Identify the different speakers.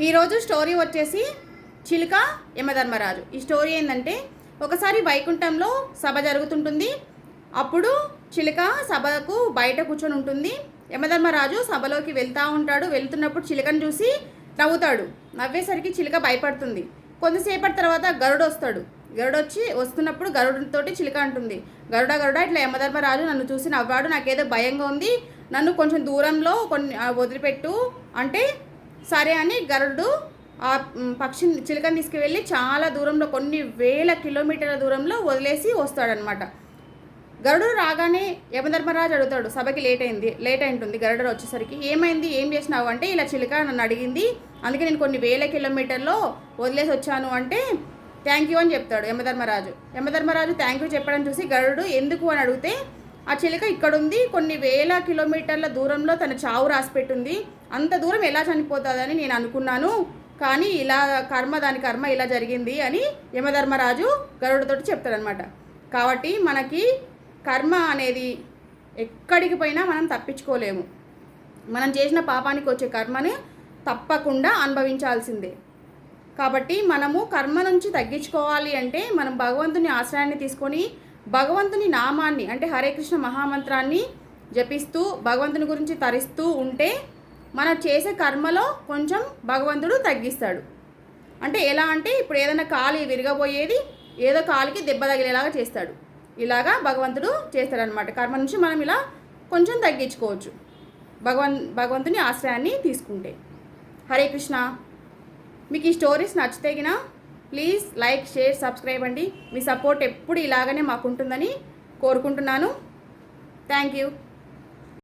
Speaker 1: ఈరోజు స్టోరీ వచ్చేసి చిలుక యమధర్మరాజు. ఈ స్టోరీ ఏంటంటే ఒకసారి వైకుంఠంలో సభ జరుగుతుంటుంది. అప్పుడు చిలుక సభకు బయట కూర్చొని ఉంటుంది. యమధర్మరాజు సభలోకి వెళ్తూ ఉంటాడు. వెళ్తున్నప్పుడు చిలుకను చూసి నవ్వుతాడు. నవ్వేసరికి చిలుక భయపడుతుంది. కొంతసేపటి తర్వాత గరుడు వస్తాడు. గరుడు వచ్చి వస్తున్నప్పుడు గరుడుతోటి చిలుక అంటుంది. గరుడ గరుడ ఇట్లా యమధర్మరాజు నన్ను చూసి నవ్వాడు. నాకేదో భయంగా ఉంది. నన్ను కొంచెం దూరంలో కొన్ని వదిలిపెట్టు. అంటే సరే అని గరుడు ఆ పక్షిని చిలుకని తీసుకువెళ్ళి చాలా దూరంలో కొన్ని వేల కిలోమీటర్ల దూరంలో వదిలేసి వస్తాడనమాట గరుడు రాగానే యమధర్మరాజు అడుగుతాడు సభకి లేట్ అయింది లేట్ అయింటుంది గరుడు వచ్చేసరికి. ఏమైంది ఏం చేసినావు? అంటే ఇలా చిలుక నన్ను అడిగింది. అందుకే నేను కొన్ని వేల కిలోమీటర్లో వదిలేసి వచ్చాను అంటే థ్యాంక్ యూ అని చెప్తాడు యమధర్మరాజు. యమధర్మరాజు థ్యాంక్ యూ చెప్పడం చూసి గరుడు ఎందుకు? అని అడిగితే ఆ చిలుక ఇక్కడ ఉంది కొన్ని వేల కిలోమీటర్ల దూరంలో తన చావు రాసిపెట్టింది. అంత దూరం ఎలా చనిపోతుందని నేను అనుకున్నాను. కానీ ఇలా కర్మ దాని కర్మ ఇలా జరిగింది అని యమధర్మరాజు గరుడుతోటి చెప్తాడనమాట కాబట్టి మనకి కర్మ అనేది ఎక్కడికి పోయినా మనం తప్పించుకోలేము. మనం చేసిన పాపానికి వచ్చే కర్మని తప్పకుండా అనుభవించాల్సిందే. కాబట్టి మనము కర్మ నుంచి తగ్గించుకోవాలి అంటే మనం భగవంతుని ఆశ్రయాన్ని తీసుకొని భగవంతుని నామాన్ని అంటే హరే కృష్ణ మహామంత్రాన్ని జపిస్తూ భగవంతుని గురించి తరిస్తూ ఉంటే మనం చేసే కర్మలో కొంచెం భగవంతుడు తగ్గిస్తాడు. అంటే ఎలా అంటే ఇప్పుడు ఏదైనా కాలు విరగబోయేది ఏదో కాలికి దెబ్బ తగిలేలాగా చేస్తాడు. ఇలాగా భగవంతుడు చేస్తాడనమాట కర్మ నుంచి మనం ఇలా కొంచెం తగ్గించుకోవచ్చు. భగవన్ భగవంతుని ఆశ్రయాన్ని తీసుకుంటే. హరే కృష్ణ. మీకు ఈ స్టోరీస్ నచ్చితే గిన ప్లీజ్ లైక్ షేర్ సబ్స్క్రైబ్ అండి. మీ సపోర్ట్ ఎప్పుడు ఇలాగనే మాకు ఉంటుందని కోరుకుంటున్నాను. Thank you.